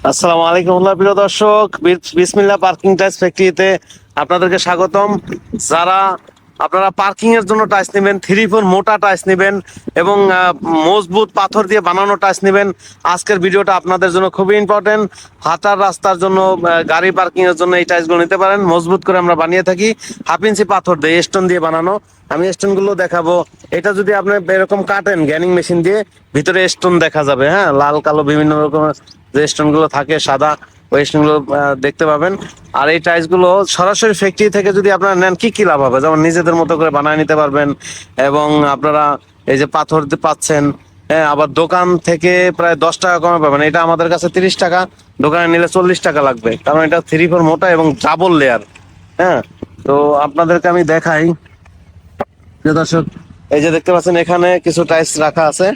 আসসালামু আলাইকুম প্রিয় দর্শক। বিস- বিসমিল্লাহ পার্কিং টাইস ফ্যাক্টরিতে আপনাদেরকে স্বাগতম। যারা আপনারা পার্কিং এর জন্য টাইস নেবেন থ্রি ফোর মোটা টাইস নেবেন এবং মজবুত পাথর দিয়ে বানানো টাইস নেবেন, আজকের ভিডিওটা আপনাদের জন্য খুবই ইম্পর্টেন্ট হাঁটার রাস্তার জন্য গাড়ি পার্কিং এর জন্য এই টাইসগুলো নিতে পারেন। মজবুত করে আমরা বানিয়ে থাকি। হাফ ইঞ্চি পাথর দিয়ে স্টোন দিয়ে বানানো। আমি স্টোনগুলো দেখাবো। এটা যদি আপনি এরকম কাটেন গ্যানিং মেশিন দিয়ে, ভিতরে স্টোন দেখা যাবে হ্যাঁ? লাল, কালো, বিভিন্ন রকমের যে স্টোনগুলো থাকে সাদা, ওই স্টোনগুলো দেখতে পাবেন। আর এই টাইলসগুলো সরাসরি ফ্যাক্টরি থেকে যদি আপনারা নেন, কি কি লাভ হবে? যেমন নিজেদের মতো করে বানিয়ে নিতে পারবেন এবং আপনারা এই যে পাথর পাচ্ছেন হ্যাঁ আবার দোকান থেকে প্রায় দশ টাকা কমে পাবেন। এটা আমাদের কাছে তিরিশ টাকা, দোকানে নিলে চল্লিশ টাকা লাগবে। কারণ এটা থ্রি ফোর মোটা এবং ডাবল লেয়ার হ্যাঁ? তো আপনাদেরকে আমি দেখাই। প্রিয় দর্শক, এই যে দেখতে পাচ্ছেন, এখানে কিছু টাইলস রাখা আছে।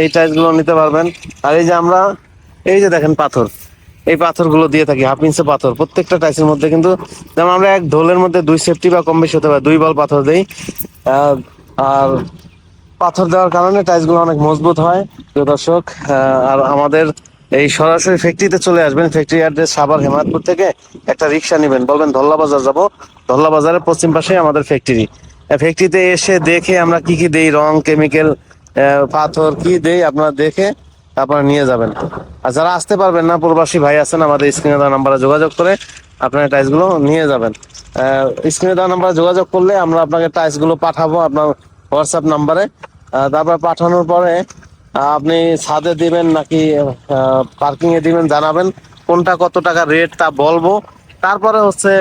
এই টাইলসগুলো নিতে পারবেন। আর এই যে আমরা এই যে দেখেন পাথর। এই পাথরগুলো দিয়ে থাকি হাফ ইঞ্চে পাথর। প্রত্যেকটা টাইলসের মধ্যে কিন্তু, যেমন আমরা এক ঢোলের মধ্যে দুই সেফটি বা কম বেশি হতে পারে, দুই বল পাথর দিই। আর পাথর দেওয়ার কারণে টাইলসগুলো অনেক মজবুত হয়। দর্শক আর আমাদের এই সরাসরি ফ্যাক্টরিতে চলে আসবেন। ফ্যাক্টরি অ্যাড্রেস সাবার হেমায়তপুর থেকে একটা রিক্সা নেবেন। বলবেন, ধল্লা বাজার যাব। ধল্লা বাজারের পশ্চিম পাশে আমাদের ফ্যাক্টরি ফ্যাক্টরিতে এসে দেখে আমরা কি কি দেই, রং কেমিক্যাল পাথর কি দেই আপনারা দেখে আপনারা নিয়ে যাবেন। আর যারা আসতে পারবেন না, প্রবাসী ভাই আছেন, আমাদের স্ক্রিনে দেওয়া নাম্বারে যোগাযোগ করে আপনার টাইলসগুলো নিয়ে যাবেন। স্ক্রিনে দেওয়া নাম্বারে যোগাযোগ করলে আমরা আপনাকে টাইলসগুলো পাঠাবো আপনার হোয়াটসঅ্যাপ নাম্বারে। তারপর পাঠানোর পরে আপনি ছাদে দিবেন নাকি পার্কিং এ দিবেন জানাবেন, কোনটা কত টাকা রেট তা বলব। তারপরে হচ্ছে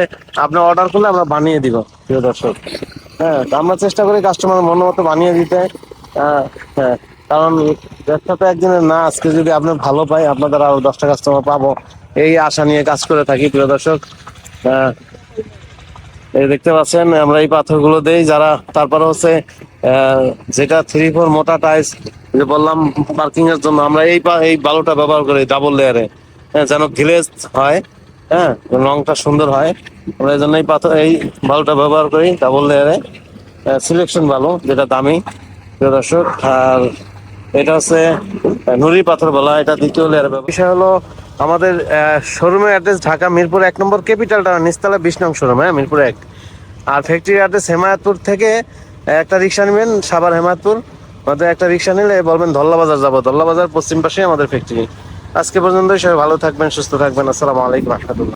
আপনি অর্ডার করলে আমরা বানিয়ে দিব, প্রিয় দর্শক। হ্যাঁ আমরা চেষ্টা করি কাস্টমার মন মতো বানিয়ে দিতে। হ্যাঁ। কারণ ব্যবসা তো একদিনের না, আজকে যদি আপনি ভালো পাই আপনাদের আরও দশটা কাস্টমার পাবো। এই আশা নিয়ে কাজ করে থাকি, প্রিয় দর্শক। এই দেখতে পাচ্ছেন, আমরা এই পাথরগুলো দেই, যারা তারপরে হচ্ছে যেটা থ্রি ফোর মোটা টাইস যে বললাম পার্কিং এর জন্য, আমরা এই এই বালুটা ব্যবহার করি ডাবল লেয়ারে হ্যাঁ যেন গ্লেজ হয় হ্যাঁ রংটা সুন্দর হয়। আমরা এই জন্য এই পাথর এই বালুটা ব্যবহার করি ডাবল লেয়ারে সিলেকশন বালু, যেটা দামি, প্রিয় দর্শক। আর এটা হচ্ছে নুরি পাথর বলা, এটা দ্বিতীয় লেয়ার বিষয় হলো আমাদের শোরুমের অ্যাড্রেস ঢাকা, মিরপুর এক নম্বর ক্যাপিটাল টাউন নিচতলা বিশ নং শোরুম হ্যাঁ মিরপুর এক। আর ফ্যাক্টরি অ্যাড্রেস হেমায়তপুর থেকে একটা রিক্সা নেবেন, সাভার হেমায়তপুর। আমাদের একটা রিক্সা নিলে বলবেন ধল্লা বাজার যাব। ধল্লা বাজার পশ্চিম পাশে আমাদের ফ্যাক্টরি আজকে পর্যন্ত সবাই ভালো থাকবেন, সুস্থ থাকবেন। আসসালামু আলাইকুম, রহমতুল্লাহ।